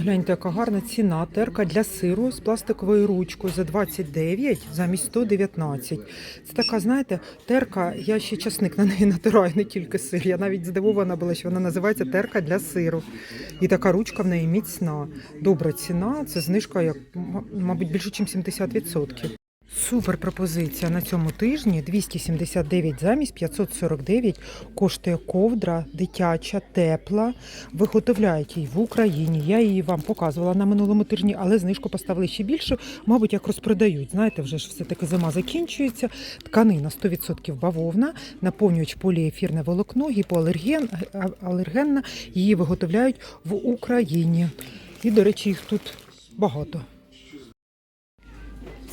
Гляньте, яка гарна ціна. Терка для сиру з пластиковою ручкою за 29 замість 119. Це така, знаєте, терка, я ще часник на неї натираю, не тільки сир. Я навіть здивована була, що вона називається терка для сиру. І така ручка в неї міцна. Добра ціна, це знижка, як, мабуть, більше, ніж 70%. Супер пропозиція на цьому тижні 279 замість 549 коштує ковдра дитяча, тепла. Виготовляють її в Україні. Я її вам показувала на минулому тижні, але знижку поставили ще більше. Мабуть, як розпродають. Знаєте, вже ж все-таки зима закінчується. Тканина 100% бавовна, наповнювач поліефірне волокно, гіпоалерген, алергенна. Її виготовляють в Україні. І, до речі, їх тут багато.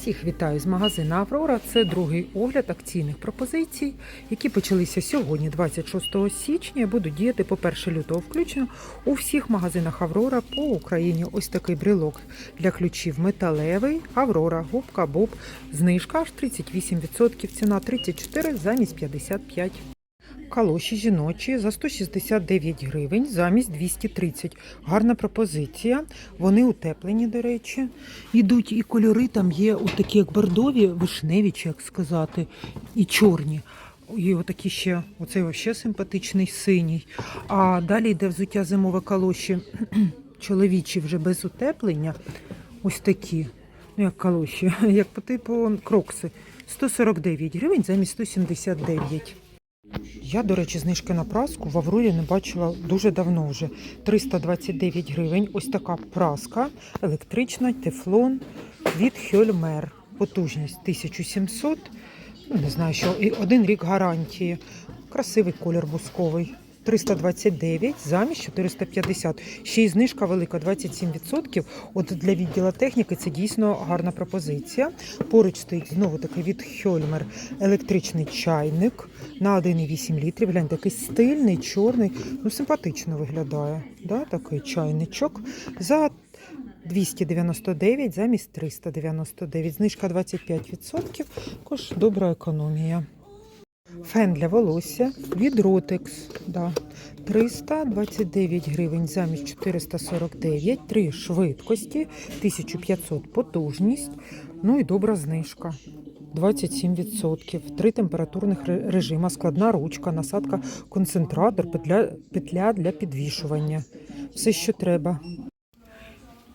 Всіх вітаю з магазину Аврора. Це другий огляд акційних пропозицій, які почалися сьогодні, 26 січня, будуть діяти по 1 лютого включно у всіх магазинах Аврора по Україні. Ось такий брелок для ключів металевий. Аврора, губка Боб, знижка аж 38%, ціна 34 замість 55. Калоші жіночі за 169 гривень замість 230. Гарна пропозиція. Вони утеплені, до речі. Ідуть і кольори там є такі, як бордові, вишневі, чи як сказати, і чорні. І отакі ще, оцей вообще симпатичний синій. А далі йде взуття зимове калоші чоловічі вже без утеплення. Ось такі. Ну, як калоші, як по типу крокси. 149 гривень замість 179. Я, до речі, знижки на праску в Аврорі не бачила дуже давно вже. 329 гривень. Ось така праска електрична, тефлон від Хьольмер. Потужність 1700. Ну, не знаю, що і один рік гарантії. Красивий колір бусковий. 329 замість 450. Ще й знижка велика 27%. От для відділу техніки це дійсно гарна пропозиція. Поруч стоїть знову таки від Хьольмер електричний чайник на 1,8 літрів. Гляньте, такий стильний, чорний, ну симпатично виглядає. Да? Такий чайничок за 299 замість 399. Знижка 25%. Також добра економія. Фен для волосся від Rotex. Да. 329 гривень замість 449, три швидкості, 1500 потужність, ну і добра знижка. 27%, три температурних режима, складна ручка, насадка, концентратор, петля, петля для підвішування. Все, що треба.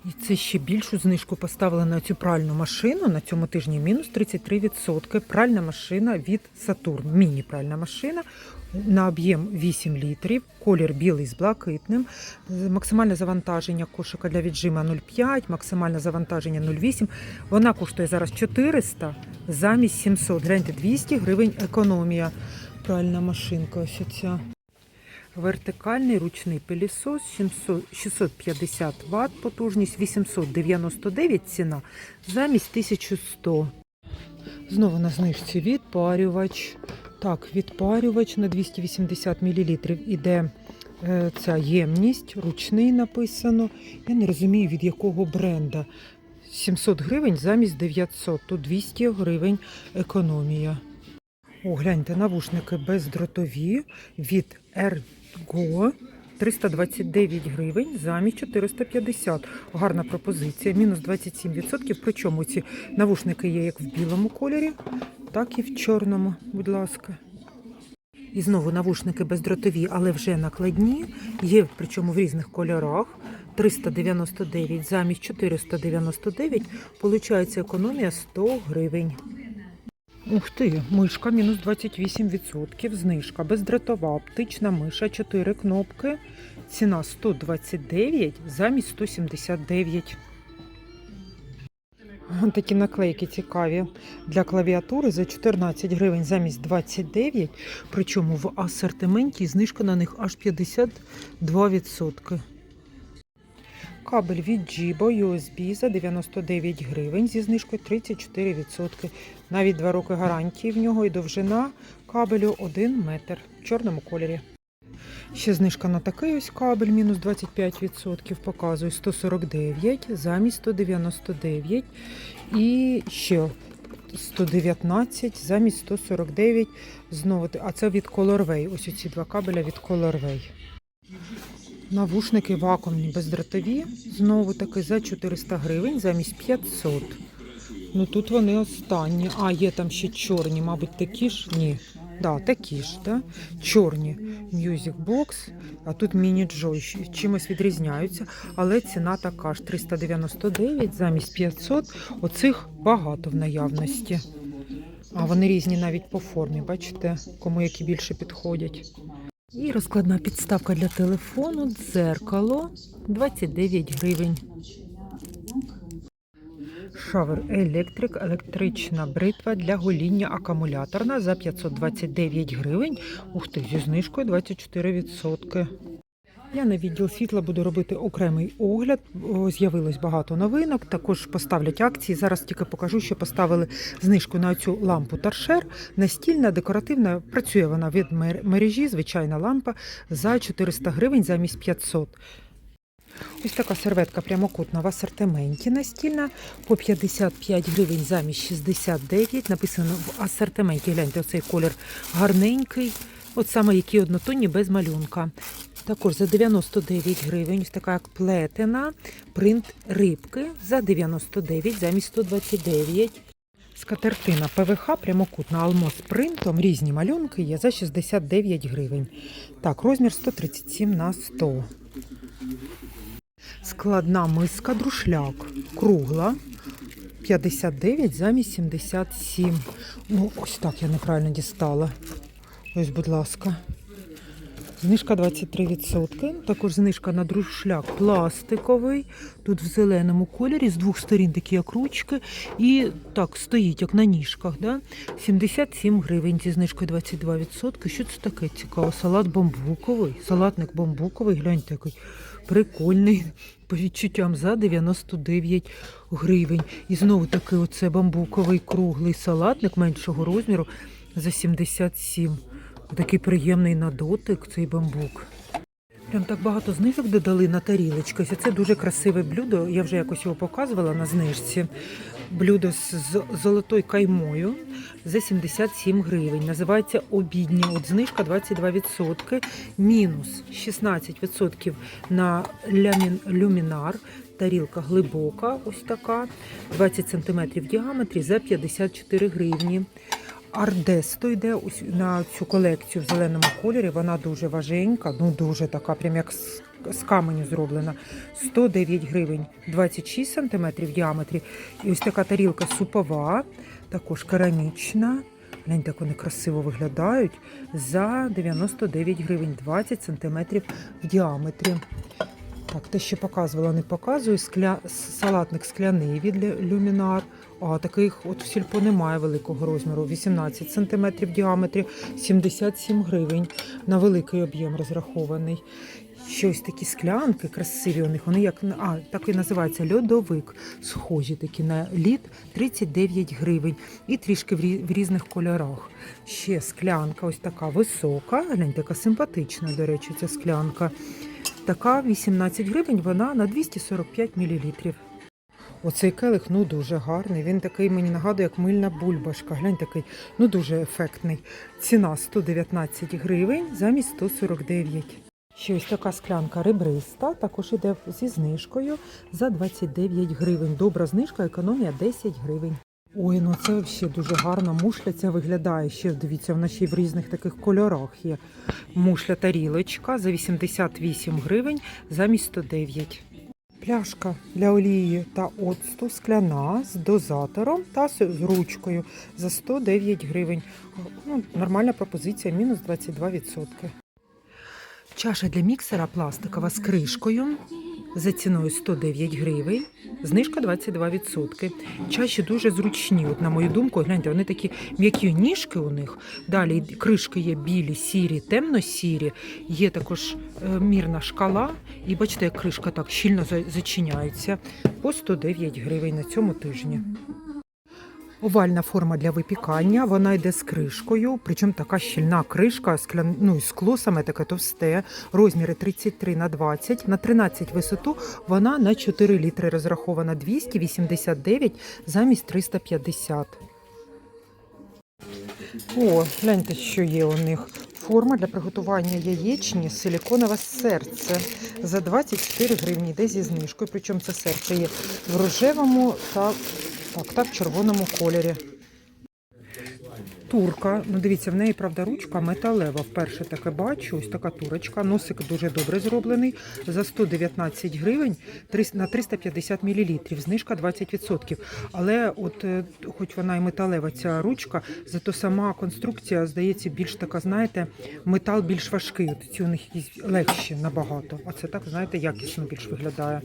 І це ще більшу знижку поставили на цю пральну машину. На цьому тижні мінус 33%. Пральна машина від Saturn. Міні-пральна машина на об'єм 8 літрів, колір білий з блакитним, максимальне завантаження кошика для віджима 0,5, максимальне завантаження 0,8. Вона коштує зараз 400 замість 700. Гляньте, 200 гривень економія. Пральна машинка ось ця. Вертикальний ручний пилісос 700 650 Вт, потужність 899 ціна замість 1100. Знову на знижці відпарювач. Так, відпарювач на 280 мл іде е, ця ємність, ручний написано. Я не розумію від якого бренда. 700 гривень замість 900, тут 200 гривень економія. О, гляньте, навушники бездротові від Ergo. 329 гривень замість 450. Гарна пропозиція, мінус 27%. Причому ці навушники є як в білому кольорі, так і в чорному, будь ласка. І знову навушники бездротові, але вже накладні. Є причому в різних кольорах. 399 замість 499. Получається економія 100 гривень. Ух ти, мишка мінус 28%, знижка, бездротова, оптична миша, 4 кнопки, ціна 129 замість 179. Вон Такі наклейки цікаві для клавіатури за 14 гривень замість 29, причому в асортименті знижка на них аж 52%. Кабель від Jibo USB за 99 гривень зі знижкою 34%. Навіть 2 роки гарантії в нього і довжина кабелю 1 метр в чорному кольорі. Ще знижка на такий ось кабель, мінус 25%, показує 149 замість 199. І ще 119 замість 149. Знову, а це від Colorway. Ось ці два кабеля від Colorway. Навушники вакуумні бездротові. Знову таки за 400 гривень замість 500. Ну тут вони останні. А, є там ще чорні, мабуть, такі ж? Ні. Да, такі ж, да? чорні Music Box, а тут Joy. Чимось відрізняються, але ціна така ж 399 замість 500. Оцих багато в наявності. А вони різні навіть по формі, бачите, кому які більше підходять. І розкладна підставка для телефону, дзеркало 29 гривень. Шавер Електрик, електрична бритва для гоління акумуляторна за 529 гривень. Ух ти, зі знижкою 24%. Я на відділ світла буду робити окремий огляд. З'явилось багато новинок. Також поставлять акції. Зараз тільки покажу, що поставили знижку на цю лампу торшер. Настільна, декоративна. Працює вона від мер- мережі, звичайна лампа за 400 гривень замість 500. Ось така серветка прямокутна в асортименті настільна по 55 гривень замість 69. Написано в асортименті. Гляньте, оцей колір гарненький. От саме які однотонні без малюнка. Також за 99 гривень, ось така як плетена, принт рибки за 99 замість 129. Скатертина ПВХ прямокутна алмаз з принтом, різні малюнки є за 69 гривень. Так, розмір 137 на 100. Складна миска друшляк. Кругла. 59 замість 77. Ну, ось так я неправильно дістала. Ось, будь ласка. Знижка 23%. Також знижка на друшляк пластиковий. Тут в зеленому кольорі, з двох сторін такі як ручки. І так, стоїть, як на ніжках. Да? 77 гривень зі знижкою 22%. Що це таке цікаво? Салат бамбуковий. Салатник бамбуковий, гляньте який прикольний. По відчуттям за 99 гривень. І знову таки оце бамбуковий круглий салатник меншого розміру за 77. Такий приємний на дотик цей бамбук. Прям так багато знижок додали на тарілочки. Це дуже красиве блюдо. Я вже якось його показувала на знижці. Блюдо з золотою каймою за 77 гривень. Називається обідня. От знижка 22%, мінус 16% на лямін, люмінар. Тарілка глибока, ось така, 20 см в діаметрі за 54 гривні. Ардесто йде на цю колекцію в зеленому кольорі. Вона дуже важенька, ну дуже така, прям як з, каменю зроблена. 109 гривень, 26 см в діаметрі. І ось така тарілка супова, також керамічна. Гляньте, як вони красиво виглядають. За 99 гривень, 20 см в діаметрі. Так, те, що показувала, не показую. Скля... Салатник скляний від люмінар. А таких от в сільпо немає великого розміру. 18 см в діаметрі, 77 гривень. На великий об'єм розрахований. Щось такі склянки красиві у них. Вони як а, так і називається льодовик. Схожі такі на лід 39 гривень. І трішки в, рі- в різних кольорах. Ще склянка, ось така висока. Гляньте, яка симпатична, до речі, ця склянка. Така 18 гривень, вона на 245 мл. Оцей келих ну дуже гарний. Він такий мені нагадує, як мильна бульбашка. Глянь такий, ну дуже ефектний. Ціна 119 гривень замість 149. Ще ось така склянка ребриста, також іде зі знижкою за 29 гривень. Добра знижка, економія 10 гривень. Ой, ну це взагалі дуже гарно. Мушля ця виглядає ще. Дивіться, вона ще й в різних таких кольорах є. Мушля тарілочка за 88 гривень замість 109. Пляшка для олії та оцту скляна з дозатором та з ручкою за 109 гривень. Ну, нормальна пропозиція, мінус 22%. Чаша для міксера пластикова з кришкою за ціною 109 гривень, знижка 22%. Чаші дуже зручні, от на мою думку, гляньте, вони такі м'які ніжки у них. Далі кришки є білі, сірі, темно-сірі. Є також е, мірна шкала. І бачите, як кришка так щільно зачиняється по 109 гривень на цьому тижні. Овальна форма для випікання, вона йде з кришкою, причому така щільна кришка, склян... ну, і скло саме таке товсте, розміри 33 на 20, на 13 висоту, вона на 4 літри розрахована 289 замість 350. О, гляньте, що є у них. Форма для приготування яєчні силіконове серце за 24 гривні, йде зі знижкою. Причому це серце є в рожевому та, так, та в червоному кольорі. Турка, ну дивіться, в неї правда ручка металева. Вперше таке бачу. Ось така турочка. Носик дуже добре зроблений. За 119 гривень на 350 мл. Знижка 20%. Але от е, хоч вона і металева ця ручка, зато сама конструкція здається більш така, знаєте, метал більш важкий. От ці у них якісь легші набагато. А це так, знаєте, якісно більш виглядає.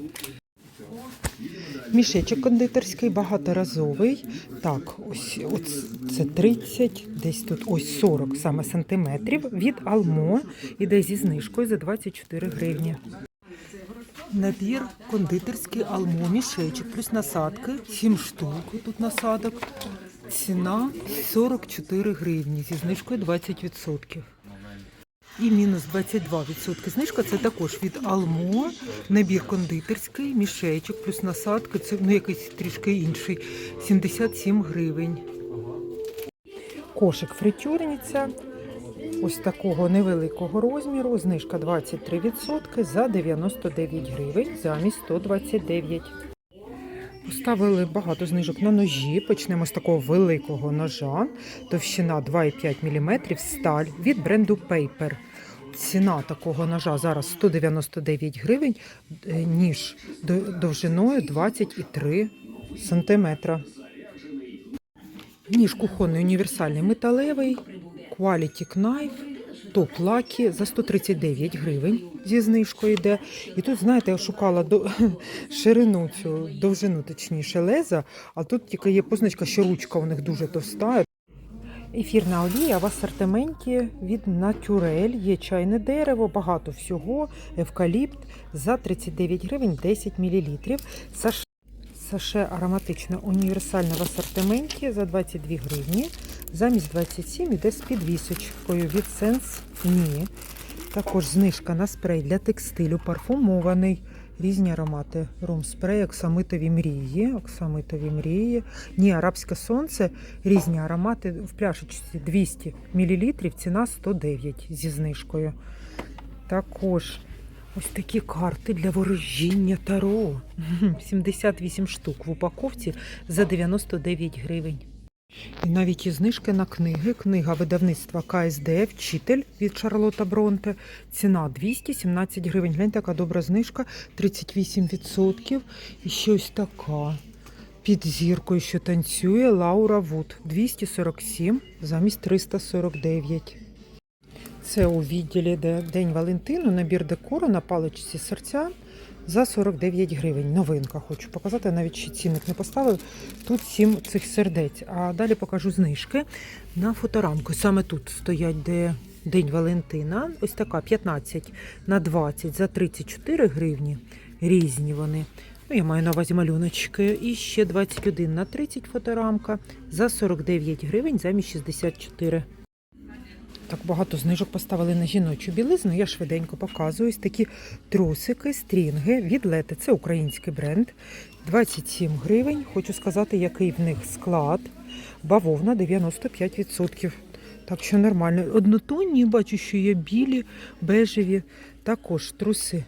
Мішечок кондитерський, багаторазовий. Так, ось, ось це 30, десь тут ось 40 саме сантиметрів. Від Алмо іде зі знижкою за 24 гривні. Набір кондитерський Алмо, мішечок, плюс насадки, 7 штук тут насадок. Ціна 44 гривні зі знижкою 20%. І мінус 22% знижка це також від Алмо, набір кондитерський, мішечок, плюс насадка, це ну, якийсь трішки інший, 77 гривень. Кошик фритюрниця, ось такого невеликого розміру, знижка 23% за 99 гривень замість 129. Поставили багато знижок на ножі. Почнемо з такого великого ножа. Товщина 2,5 мм, сталь від бренду Paper. Ціна такого ножа зараз 199 гривень, е, ніж до- довжиною 23 сантиметра. Ніж кухонний універсальний металевий, Quality Knife, топ лакі за 139 гривень зі знижкою йде. І тут, знаєте, я шукала до... ширину цю, довжину, точніше, леза, а тут тільки є позначка, що ручка у них дуже товста. Ефірна олія в асортименті від Натюрель. Є чайне дерево, багато всього, евкаліпт за 39 гривень 10 мл. Саш... Саше ароматичне універсальне в асортименті за 22 гривні. Замість 27 іде з підвісочкою від Sense Ні. Також знижка на спрей для текстилю парфумований. Різні аромати. Рум-спрей, оксамитові мрії, оксамитові мрії. Ні, арабське сонце, різні аромати. В пляшечці 200 мл, ціна 109 зі знижкою. Також ось такі карти для ворожіння Таро. 78 штук в упаковці за 99 гривень. І навіть і знижки на книги. Книга видавництва КСД Вчитель від Шарлота Бронте. Ціна 217 гривень. Гляньте, яка добра знижка, 38%. І ще ось така. Під зіркою, що танцює Лаура Вуд 247 замість 349. Це у відділі де День Валентину, набір декору на паличці серця за 49 гривень. Новинка хочу показати, навіть ще цінник не поставив. Тут 7 цих сердець. А далі покажу знижки на фоторамку. Саме тут стоять, де День Валентина. Ось така 15 на 20 за 34 гривні. Різні вони. Ну, я маю на увазі малюночки. І ще 21 на 30 фоторамка за 49 гривень замість 64. Так багато знижок поставили на жіночу білизну. Я швиденько показую. Ось такі трусики, стрінги від Лети. Це український бренд. 27 гривень. Хочу сказати, який в них склад. Бавовна 95%. Так що нормально. Однотонні, бачу, що є білі, бежеві. Також труси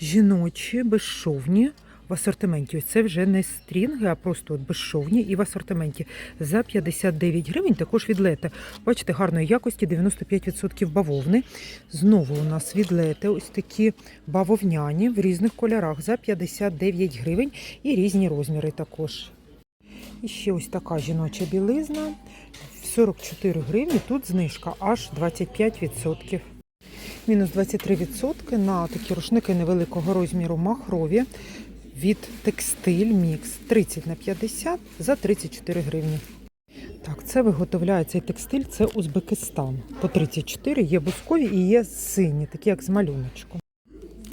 жіночі, безшовні. В асортименті це вже не стрінги, а просто от безшовні і в асортименті за 59 гривень також від лета. Бачите, гарної якості 95% бавовни. Знову у нас від лети ось такі бавовняні в різних кольорах за 59 гривень і різні розміри також. І ще ось така жіноча білизна. 44 гривні. Тут знижка аж 25%. Мінус 23% на такі рушники невеликого розміру махрові від текстиль мікс 30 на 50 за 34 гривні. Так, це виготовляє цей текстиль, це Узбекистан. По 34 є бускові і є сині, такі як з малюночком.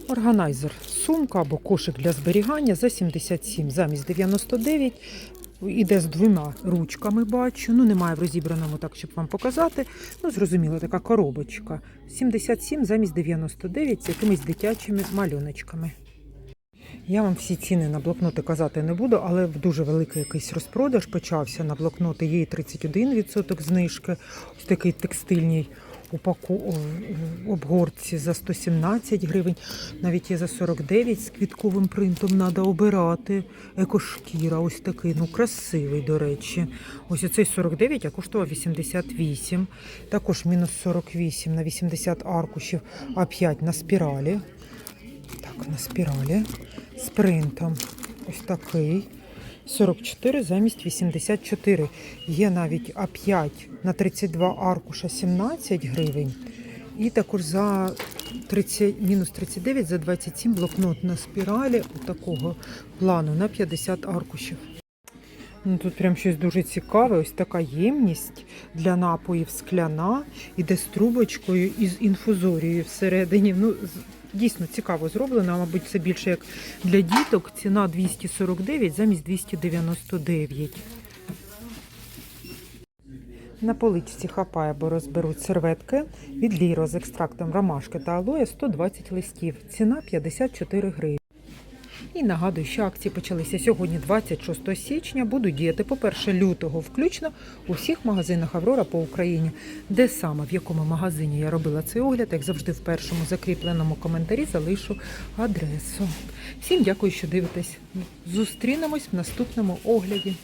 Органайзер сумка або кошик для зберігання за 77 замість 99. Іде з двома ручками, бачу. Ну, немає в розібраному так, щоб вам показати. Ну, зрозуміло, така коробочка. 77 замість 99 з якимись дитячими малюночками. Я вам всі ціни на блокноти казати не буду, але дуже великий якийсь розпродаж почався на блокноти. Є 31% знижки. Ось такий текстильний упаку... обгорці за 117 гривень, навіть є за 49 з квітковим принтом треба обирати. Екошкіра, ось такий, ну красивий, до речі. Ось оцей 49, а коштував 88. Також мінус 48 на 80 аркушів, а 5 на спіралі. Так, на спіралі з принтом. Ось такий. 44 замість 84. Є навіть А5 на 32 аркуша 17 гривень. І також за 30, мінус 39 за 27 блокнот на спіралі такого плану на 50 аркушів. Ну, тут прям щось дуже цікаве. Ось така ємність для напоїв скляна, іде з трубочкою і з інфузорією всередині. Ну, дійсно цікаво зроблено. Мабуть, це більше як для діток. Ціна 249 замість 299. На поличці хапає, бо розберуть серветки від ліро з екстрактом ромашки та алоє 120 листів. Ціна 54 гривні. І нагадую, що акції почалися сьогодні, 26 січня. Будуть діяти по 1 лютого, включно у всіх магазинах Аврора по Україні. Де саме в якому магазині я робила цей огляд, як завжди, в першому закріпленому коментарі залишу адресу. Всім дякую, що дивитесь. Зустрінемось в наступному огляді.